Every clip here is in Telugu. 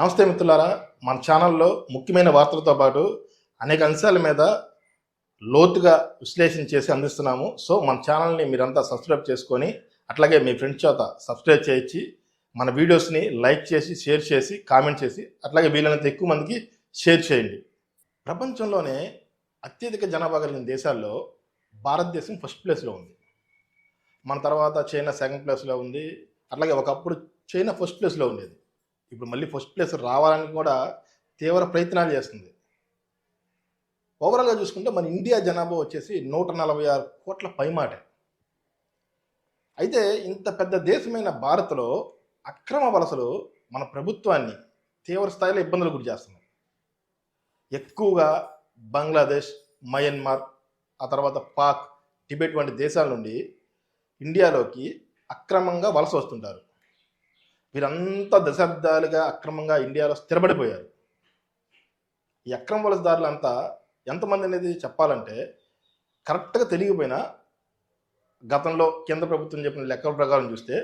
నమస్తే మిత్రులారా మన ఛానల్లో ముఖ్యమైన వార్తలతో పాటు అనేక అంశాల మీద లోతుగా విశ్లేషణ చేసి అందిస్తున్నాము. సో మన ఛానల్ని మీరంతా సబ్స్క్రైబ్ చేసుకొని అట్లాగే మీ ఫ్రెండ్స్ చేత సబ్స్క్రైబ్ చేయించి మన వీడియోస్ని లైక్ చేసి షేర్ చేసి కామెంట్ చేసి అట్లాగే వీలైనంత ఎక్కువ మందికి షేర్ చేయండి. ప్రపంచంలోనే అత్యధిక జనాభా కలిగిన దేశాల్లో భారతదేశం ఫస్ట్ ప్లేస్లో ఉంది. మన తర్వాత చైనా సెకండ్ ప్లేస్లో ఉంది. అట్లాగే ఒకప్పుడు చైనా ఫస్ట్ ప్లేస్లో ఉండేది. ఇప్పుడు మళ్ళీ ఫస్ట్ ప్లేస్ రావాలని కూడా తీవ్ర ప్రయత్నాలు చేస్తుంది. ఓవరాల్గా చూసుకుంటే మన ఇండియా జనాభా వచ్చేసి నూట నలభై ఆరు కోట్ల పైమాటే. అయితే ఇంత పెద్ద దేశమైన భారత్లో అక్రమ వలసలు మన ప్రభుత్వాన్ని తీవ్ర స్థాయిలో ఇబ్బందులు గురి చేస్తున్నాయి. ఎక్కువగా బంగ్లాదేశ్ మయన్మార్ ఆ తర్వాత పాక్ టిబెట్ వంటి దేశాల నుండి ఇండియాలోకి అక్రమంగా వలస వస్తుంటారు. వీరంతా దశాబ్దాలుగా అక్రమంగా ఇండియాలో స్థిరపడిపోయారు. ఈ అక్రమ వలసదారులంతా ఎంతమంది అనేది చెప్పాలంటే కరెక్ట్గా తెలియకపోయినా గతంలో కేంద్ర ప్రభుత్వం చెప్పిన లెక్కల ప్రకారం చూస్తే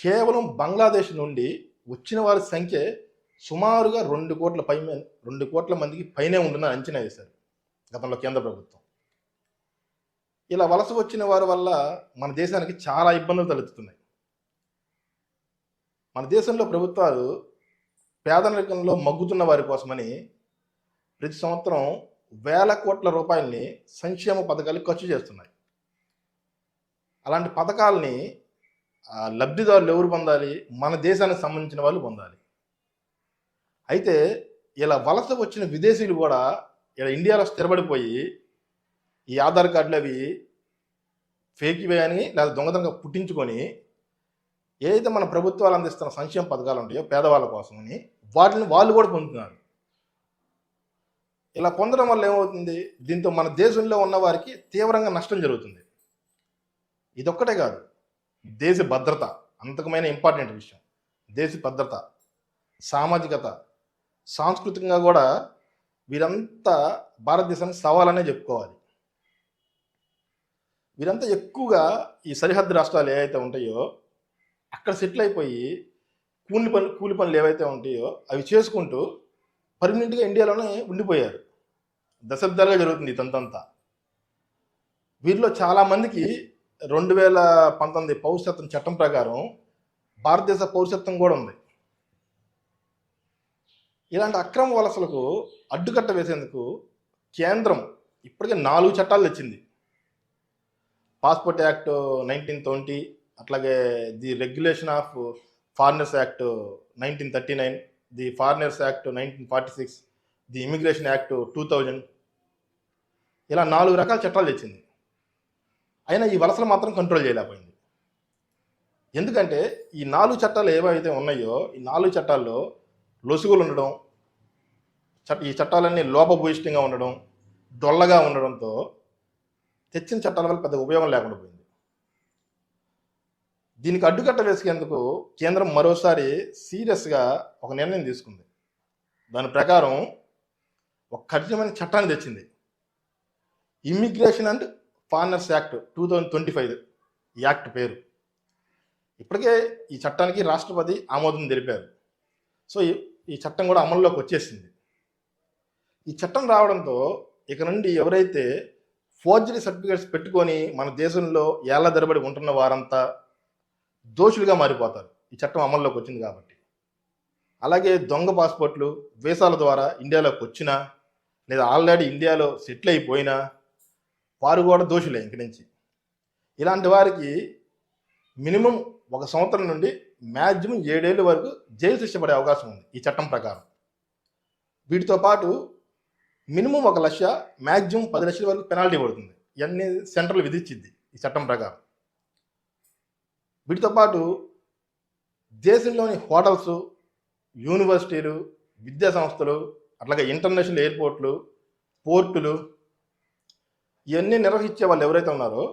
కేవలం బంగ్లాదేశ్ నుండి వచ్చిన వారి సంఖ్య సుమారుగా రెండు కోట్ల పై రెండు కోట్ల మందికి పైనే ఉంటుందని అంచనా వేశారు గతంలో కేంద్ర ప్రభుత్వం. ఇలా వలస వచ్చిన వారి వల్ల మన దేశానికి చాలా ఇబ్బందులు తలెత్తుతున్నాయి. మన దేశంలో ప్రభుత్వాలు పేదరికంలో మగ్గుతున్న వారి కోసమని ప్రతి సంవత్సరం వేల కోట్ల రూపాయలని సంక్షేమ పథకాలు ఖర్చు చేస్తున్నాయి. అలాంటి పథకాలని లబ్ధిదారులు ఎవరు పొందాలి? మన దేశానికి సంబంధించిన వాళ్ళు పొందాలి. అయితే ఇలా వలస వచ్చిన విదేశీయులు కూడా ఇలా ఇండియాలో స్థిరపడిపోయి ఈ ఆధార్ కార్డులు అవి ఫేక్ ఇవే అని లేదా దొంగతనంగా పుట్టించుకొని ఏదైతే మన ప్రభుత్వాలు అందిస్తున్న సంక్షేమ పథకాలు ఉంటాయో పేదవాళ్ళ కోసమని వాటిని వాళ్ళు కూడా పొందుతున్నారు. ఇలా పొందడం వల్ల ఏమవుతుంది? దీంతో మన దేశంలో ఉన్న వారికి తీవ్రంగా నష్టం జరుగుతుంది. ఇదొక్కటే కాదు. దేశ భద్రత అంతకమైన ఇంపార్టెంట్ విషయం. దేశ భద్రత సామాజికత సాంస్కృతికంగా కూడా వీరంతా భారతదేశానికి సవాలనే చెప్పుకోవాలి. వీరంతా ఎక్కువగా ఈ సరిహద్దు రాష్ట్రాలు ఏవైతే ఉంటాయో అక్కడ సెటిల్ అయిపోయి కూలి పనులు కూలి పనులు ఏవైతే ఉంటాయో అవి చేసుకుంటూ పర్మనెంట్గా ఇండియాలోనే ఉండిపోయారు. దశాబ్దాలుగా జరుగుతుంది ఇదంతా వీరిలో చాలామందికి రెండు వేల పంతొమ్మిది పౌరసత్వం చట్టం ప్రకారం భారతదేశ పౌరసత్వం కూడా ఉంది. ఇలాంటి అక్రమ వలసలకు అడ్డుకట్ట వేసేందుకు కేంద్రం ఇప్పటికే నాలుగు చట్టాలు తెచ్చింది. పాస్పోర్ట్ యాక్ట్ నైన్టీన్ ట్వంటీ అట్లాగే the regulation of foreigners act nineteen thirty nine the foreigners act nineteen forty six the immigration act two thousand. ఇలా నాలుగు రకాల చట్టాలు తెచ్చింది. అయినా ఈ వలసలు మాత్రం కంట్రోల్ చేయలేకపోయింది. ఎందుకంటే ఈ నాలుగు చట్టాలు ఏవైతే ఉన్నాయో ఈ నాలుగు చట్టాల్లో లొసుగులు ఉండడం చట్ట ఈ చట్టాలన్నీ లోపభూయిష్టంగా ఉండడం డొల్లగా ఉండడంతో తెచ్చిన చట్టాల వల్ల పెద్ద ఉపయోగం లేకుండా పోయింది. దీనికి అడ్డుకట్ట వేసేందుకు కేంద్రం మరోసారి సీరియస్గా ఒక నిర్ణయం తీసుకుంది. దాని ప్రకారం ఒక కఠినమైన చట్టాన్ని తెచ్చింది. Immigration and foreigners act two thousand twenty five act పేరు. ఇప్పటికే ఈ చట్టానికి రాష్ట్రపతి ఆమోదం తెలిపారు. సో ఈ- ఈ చట్టం కూడా అమల్లోకి వచ్చేసింది. ఈ చట్టం రావడంతో ఇక నుండి ఎవరైతే ఫోర్జరీ సర్టిఫికేట్స్ పెట్టుకొని మన దేశంలో ఏళ్ళ తరబడి ఉంటున్న వారంతా దోషులుగా మారిపోతారు. ఈ చట్టం అమల్లోకి వచ్చింది కాబట్టి. అలాగే దొంగ పాస్పోర్ట్లు వీసాల ద్వారా ఇండియాలోకి వచ్చినా లేదా ఆల్రెడీ ఇండియాలో సెటిల్ అయిపోయినా వారు కూడా దోషులే ఇంక నుంచి. ఇలాంటి వారికి మినిమం ఒక సంవత్సరం నుండి మ్యాక్సిమం ఏడేళ్ళ వరకు జైలు శిక్ష పడే అవకాశం ఉంది ఈ చట్టం ప్రకారం. వీటితో పాటు మినిమం ఒక లక్ష మ్యాక్సిమం పది లక్షల వరకు పెనాల్టీ పడుతుంది. ఇవన్నీ సెంట్రల్ విధించింది ఈ చట్టం ప్రకారం. వీటితో పాటు దేశంలోని హోటల్స్ యూనివర్సిటీలు విద్యా సంస్థలు అట్లాగే ఇంటర్నేషనల్ ఎయిర్పోర్ట్లు పోర్టులు ఇవన్నీ నిర్వహించే వాళ్ళు ఎవరైతే ఉన్నారో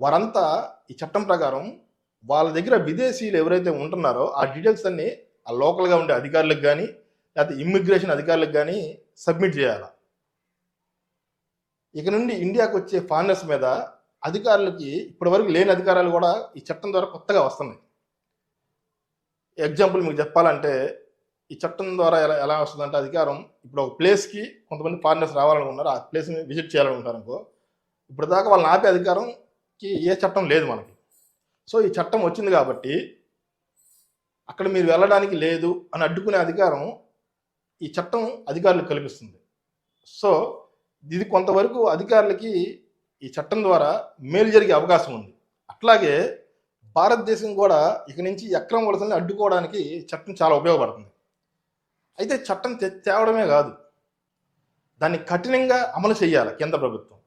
వారంతా ఈ చట్టం ప్రకారం వాళ్ళ దగ్గర విదేశీయులు ఎవరైతే ఉంటున్నారో ఆ డీటెయిల్స్ అన్నీ ఆ లోకల్గా ఉండే అధికారులకు కానీ లేకపోతే ఇమ్మిగ్రేషన్ అధికారులకు కానీ సబ్మిట్ చేయాలి? ఇక నుండి ఇండియాకు వచ్చే ఫారినర్స్ మీద అధికారులకి ఇప్పటివరకు లేని అధికారాలు కూడా ఈ చట్టం ద్వారా కొత్తగా వస్తున్నాయి. ఎగ్జాంపుల్ మీకు చెప్పాలంటే ఈ చట్టం ద్వారా ఎలా ఎలా వస్తుందంటే అధికారం ఇప్పుడు ఒక ప్లేస్కి కొంతమంది ఫారినర్స్ రావాలనుకున్నారు. ఆ ప్లేస్ని విజిట్ చేయాలనుకుంటారు అనుకో ఇప్పుడు దాకా వాళ్ళని ఆపే అధికారంకి ఏ చట్టం లేదు మనకి. సో ఈ చట్టం వచ్చింది కాబట్టి అక్కడ మీరు వెళ్ళడానికి లేదు అని అడ్డుకునే అధికారం ఈ చట్టం అధికారులకు కల్పిస్తుంది. సో ఇది కొంతవరకు అధికారులకి ఈ చట్టం ద్వారా మేలు జరిగే అవకాశం ఉంది. అట్లాగే భారతదేశం కూడా ఇక నుంచి అక్రమ వలసల్ని అడ్డుకోవడానికి చట్టం చాలా ఉపయోగపడుతుంది. అయితే చట్టం తె- తేవడమే కాదు. దాన్ని కఠినంగా అమలు చేయాలి కేంద్ర ప్రభుత్వం.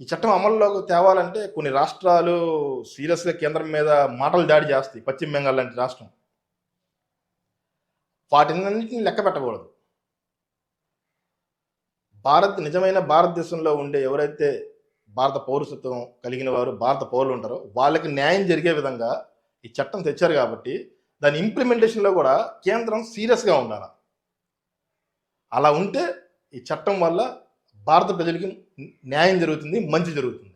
ఈ చట్టం అమల్లోకి తేవాలంటే కొన్ని రాష్ట్రాలు సీరియస్గా కేంద్రం మీద మాటలు దాడి చేస్తాయి. పశ్చిమ బెంగాల్ లాంటి రాష్ట్రం. వాటినన్నింటిని లెక్క పెట్టకూడదు. భారత్ నిజమైన భారతదేశంలో ఉండే ఎవరైతే భారత పౌరసత్వం కలిగిన వారు భారత పౌరులు ఉంటారో వాళ్ళకి న్యాయం జరిగే విధంగా ఈ చట్టం తెచ్చారు కాబట్టి దాని ఇంప్లిమెంటేషన్లో కూడా కేంద్రం సీరియస్గా ఉండాలి. అలా ఉంటే ఈ చట్టం వల్ల భారత ప్రజలకి న్యాయం జరుగుతుంది మంచి జరుగుతుంది.